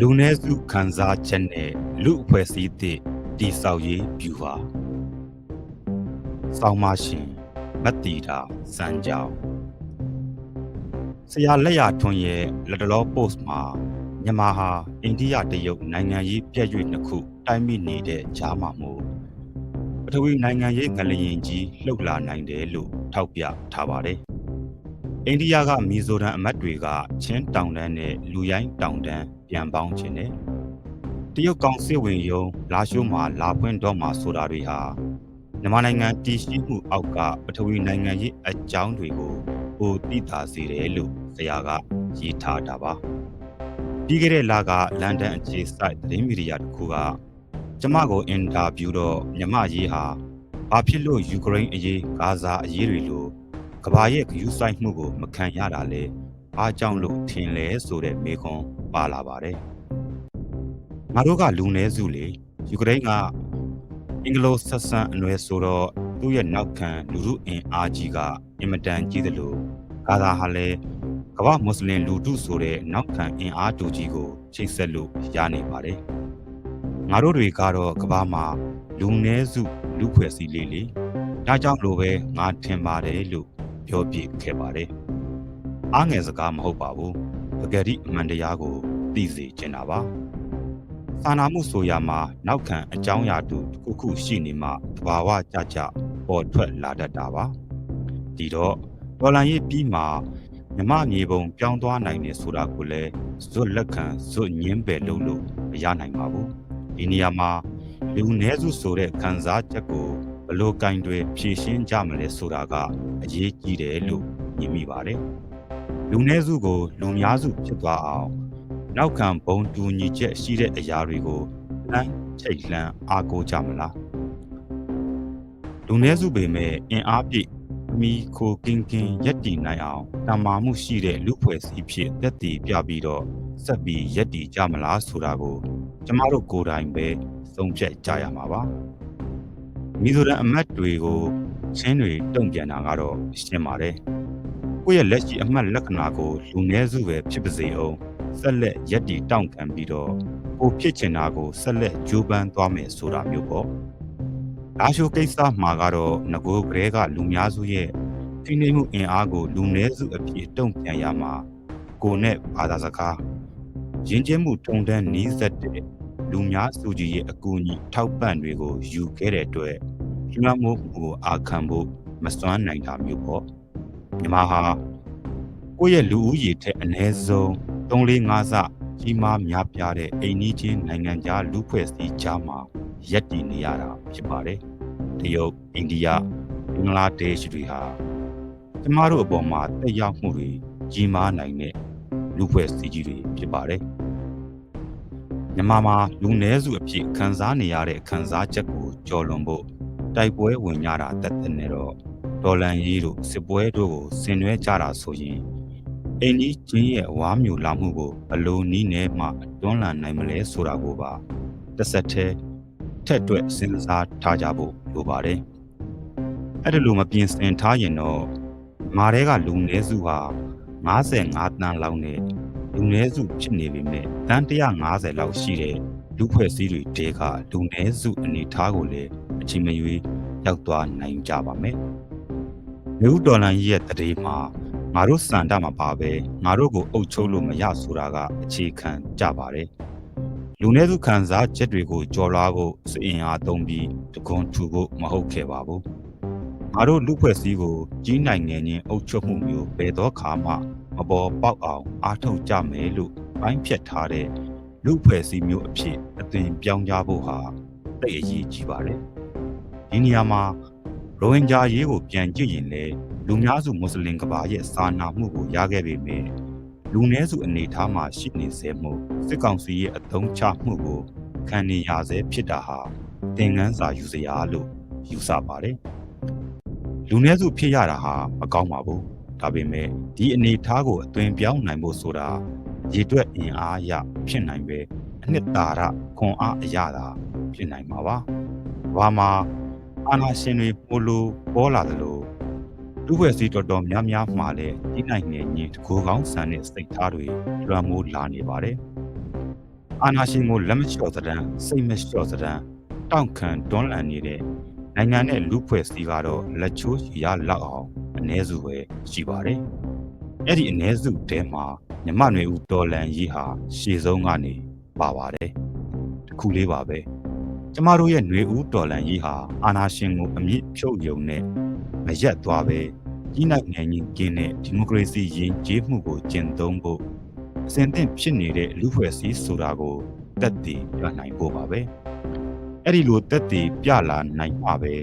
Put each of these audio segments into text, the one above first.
လူနည်းစုခံစားချက်နဲ့လူအဖွဲ့အစည်းသည့်တည်ဆောက်ရေးဗျူဟာဆောင်းမရှင်မတ်တီတာစံကြောင်ဆရာလက်ရထွန်းရဲ့လက်တလော post မှာမြန်မာဟာအိန္ဒိယတရုတ်နိုင်ငံရေးပြည့်ရွေ့နှစ်ခုတိုက်မိနေတဲ့ကြားမှာမို့ပထဝီနိုင်ငံရေးငလျင်ကြီးလှုပ်လာနိုင်တယ်လို့ထောက်ပြထားပါတယ်အိန္ဒိယကမီဇိုရမ်အမတ်တွေကချင်းတောင်တန်းနဲ့လူရိုင်းတောင်တန်း ပြန်ပေါင်းခြင်းနဲ့တရုတ်ကောင်စစ်ဝင်ယုံလာရှိုးမှာလာဖွင့်တော့မှာဆိုတာတွေဟာမြန်မာနိုင်ငံတည်ရှိမှုအောက်ကပထဝီနိုင်ငံရေးအကြောင်းတွေကိုပိုသိသာစေတယ်လို့ဆရာကရေးထားတာပါပြီးခဲ့တဲ့လကလန်ဒန်အခြေစိုက်သတင်းမီဒီယာတစ်ခုကကျမကိုအင်တာဗျူးတော့မြမရေးဟာဘာဖြစ်လို့ယူကရိန်းအရေးဂါဇာအရေးတွေလိုကဘာရဲ့ဂရုစိုက်မှုကိုမခံရတာလဲအားကြောင့်လို့ထင်လဲဆိုတဲ့မေခွန်း ပါလာပါတယ်ငါတို့ကလူနည်းစုလေယူကရိန်းကအင်္ဂလိုဆက်ဆန်အနွယ်ဆိုတော့သူ့ရဲ့နောက်ခံလူမှုအင်အားကြီးကအင်မတန်ကြီးတယ်လို့ဂါဇာဟာလည်းကမ္ဘာမွတ်စလင်လူထုဆိုတဲ့နောက်ခံအင်အားတူကြီးကိုချိတ်ဆက်လို့ရနေပါတယ်ငါတို့တွေကတော့ကမ္ဘာမှာလူနည်းစုလူဖွဲ့စည်းလေးလေဒါကြောင့်လိုပဲငါထင်ပါတယ်လို့ပြောပြခဲ့ပါတယ်အားငယ်စကားမဟုတ်ပါဘူးပဂရီအမှန်တရားကို သိစေချင်တာပါစာနာမှုဆိုရမှာနောက်ခံအကြောင်းအရာတူတစ်ခုခုရှိနေမှသဘာဝကြကြပေါ်ထွက်လာတတ်တာပါဒီတော့ဒေါ်လာရေးပြီးမှမြမမြေပုံပြောင်းသွားနိုင်တယ်ဆိုတာကိုလည်းဇွတ်လက်ခံဇွတ်ညင်းပယ်လို့လို့မရနိုင်ပါဘူးဒီနေရာမှာလူနည်းစုဆိုတဲ့ခံစားချက်ကိုဘလို့ကင်တွေဖြည့်ရှင်းကြမလဲဆိုတာကအရေးကြီးတယ်လို့မြင်မိပါတယ်လူနည်းစုကိုလူများစုဖြစ်သွားအောင် နောက်ခံဘုံတူညီချက်ရှိတဲ့အရာတွေကိုလမ်းချိတ်လန်းအားကိုးကြမလားလူနည်းစုပေမဲ့အင်အားပြည့်မီခိုကင်းကင်းရက်တည်နိုင်အောင်တမာမှုရှိတဲ့လူဖွဲ့စည်းဖြစ်တက်တည်ပြပြီးတော့ဆက်ပြီးရက်တည်ကြမလားဆိုတာကိုကျမတို့ကိုယ်တိုင်ပဲဆုံးဖြတ်ကြရမှာပါမီဇိုရမ်အမတ်တွေကိုချင်းတွေတုံ့ပြန်တာကတော့ရှင်းပါတယ်ကိုယ့်ရဲ့လက်ရှိအမှတ်လက္ခဏာကိုလူနည်းစုပဲဖြစ်ပါစေအောင် ဆက်လက်ရက်တီတောင့်ခံပြီးတော့ကိုဖြစ်ချင်တာကိုဆက်လက်ကြိုးပမ်းသွားမယ်ဆိုတာမျိုးပေါ့။ဒါရှိုကိစ္စမှာကတော့ငကိုကလေးကလူများစုရဲ့ဖိနှိပ်မှုအင်အားကိုလူနည်းစုအဖြစ်တုံ့ပြန်ရမှာကိုနဲ့ဘာသာစကားရင်းကျင်းမှုတုံတန်းနီးစပ်တဲ့လူများစုကြီးရဲ့အကူအညီထောက်ပံ့တွေကိုယူခဲ့တဲ့အတွက်လွှမ်းမိုးမှုကိုအာခံဖို့မစွမ်းနိုင်တာမျိုးပေါ့။မြမဟာကိုယ့်ရဲ့လူဦးရေထက်အ ਨੇ ဆုံး 3-4ဆကြီးမားများပြားတဲ့အိမ်နီးချင်းနိုင်ငံခြားလူဖွဲ့စည်းကြားမှာရပ်တည်နေရတာဖြစ်ပါတယ်။တရုတ်၊အိန္ဒိယ၊ဘင်္ဂလားဒေ့ရှ်တွေဟာကျမတို့အပေါ်မှာတက်ရောက်မှုတွေကြီးမားနိုင်တဲ့လူဖွဲ့စည်းကြီးတွေဖြစ်ပါတယ်။မြန်မာမှာလူနည်းစုအဖြစ်ခံစားနေရတဲ့ခံစားချက်ကိုကြော်လွန်ဖို့တိုက်ပွဲဝင်ကြတာတက်တဲ့နဲ့တော့ဒေါ်လန်ရေးတို့စစ်ပွဲတို့ကိုဆင်နွှဲကြတာဆိုရင် အိမ်ကြီးချင်းရဲ့ဝါမျိုးလာမှုကိုဘလို့နီးနေမှတွန်းလှန်နိုင်မလဲဆိုတာကိုပါတစ်ဆက်တည်းထက်တွက်စဉ်းစားထားကြဖို့လိုပါတယ်အဲ့ဒါလိုမပြင်ဆင်ထားရင်တော့မာတဲကလူနည်းစုဟာ55တန်းလောက်နဲ့လူနည်းစုဖြစ်နေပေမဲ့တန်း150လောက်ရှိတဲ့လူဖွဲ့စည်းတွေတဲကလူနည်းစုအနေထားကိုလည်းအချိန်မရွေးရောက်သွားနိုင်ကြပါမယ်။မြို့ဒေါ်လာကြီးရဲ့တရေမှာ ငါတို့စံတမှာပါပဲငါတို့ကိုအုပ်ချုပ်လို့မရဆိုတာကအခြေခံကြပါတယ်လူနည်းစုခံစားချက်တွေကိုကြော်လွှားဖို့စအင်အားသုံးပြီးတကွန်ထူဖို့မဟုတ်ခဲ့ပါဘူးငါတို့လူဖွဲ့စည်းကိုကြီးနိုင်ငံချင်းအုပ်ချုပ်မှုမျိုးဘယ်တော့ခါမှမပေါ်ပေါက်အောင်အားထုတ်ကြမယ်လို့ပိုင်းဖြတ်ထားတဲ့လူဖွဲ့စည်းမျိုးအဖြစ်အသွင်ပြောင်းကြဖို့ဟာတိတ်အရေးကြီးပါတယ်ဒီနေရာမှာ ရိုဟင်ဂျာရေးကိုပြန်ကြည့်ရင်လည်းလူများစုမွတ်စလင်ကဘာရဲ့စာနာမှုကိုရခဲ့ပေမယ့်လူနည်းစုအနေထားမှာရှိနေစေမှုစစ်ကောင်စီရဲ့အသုံးချမှုကိုခံနေရဆဲဖြစ်တာဟာသင်ခန်းစာယူစရာလို့ယူဆပါတယ်လူနည်းစုဖြစ်ရတာဟာမကောင်းပါဘူးဒါပေမဲ့ဒီအနေထားကိုအသွင်ပြောင်းနိုင်ဖို့ဆိုတာရည်တွက်အင်အားရဖြစ်နိုင်ပဲအနှစ်သာရခွန်အားအရသာဖြစ်နိုင်မှာပါဘာမှာ အာနာရှင်တွေပိုလိုပေါ်လာသလိုလူဖွဲ့စည်းတော်တော်များများမှာလည်းဒီနိုင်ငံညင်တကူကောင်းဆန်တဲ့စိတ်ထားတွေလွှမ်းမိုးလာနေပါတယ်အာနာရှင်ကိုလက်မလျှော့သတဲ့စိတ်မလျှော့သတဲ့တောင့်ခံတွန်းလှန်နေတဲ့နိုင်ငံနဲ့လူဖွဲ့စည်းကတော့လက်ချိုးရလောက်အောင်အ ਨੇ စုပဲရှိပါတယ်။အဲ့ဒီအ ਨੇ စုတဲမှာမြမနွေဦးတော်လန်ကြီးဟာရှေဆုံးကနေပါပါတယ်။တစ်ခုလေးပါပဲ။ ကျမတို့ရဲ့ຫນွေဦးတော်လန်ကြီးဟာအာနာရှင်ကိုအမြင့်ဖြုတ်ယုံနဲ့မရက်သွားပဲကြီးနိုင်ငံကြီးကင်းတဲ့ဒီမိုကရေစီရင်းကျေးမှုကိုကျင့်သုံးဖို့အစဉ်သင့်ဖြစ်နေတဲ့လူဖွဲ့စည်းဆိုတာကိုတက်တည်ပြနိုင်ဖို့ပါပဲအဲ့ဒီလိုတက်တည်ပြလာနိုင်မှာပဲ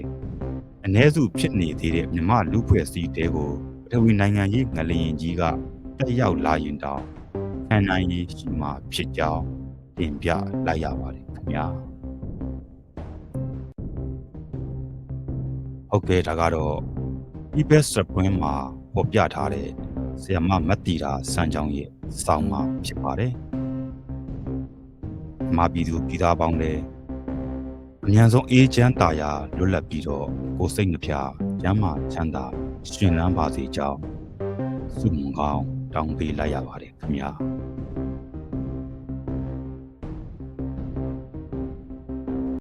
အ ਨੇ စုဖြစ်နေသေးတဲ့မြမလူဖွဲ့စည်းတဲကိုပထဝီနိုင်ငံကြီးငလျင်ကြီးကတက်ရောက်လာရင်တောင်ခံနိုင်ရည်ရှိမှဖြစ်ကြောင်းတင်ပြလိုက်ရပါတယ်ခင်ဗျာ ဟုတ်ကဲ့ဒါကတော့ EBS စပွင်းမှာပေါ်ပြထားတဲ့ဆီယမမတ်တီတာစံကြောင်းရဲ့စောင်းမှာဖြစ်ပါတယ်။မာပြည်သူပြည်သားပေါင်းလည်းအញ្ញံဆုံးအေးချမ်းသာယာလွတ်လပ်ပြီးတော့ကိုယ်စိတ်နှပြကျမ်းမာချမ်းသာရှင်လန်းပါစေကြောင်းဆုမွန်ကောင်းတောင်းပေးလိုက်ရပါတယ်ခင်ဗျာ။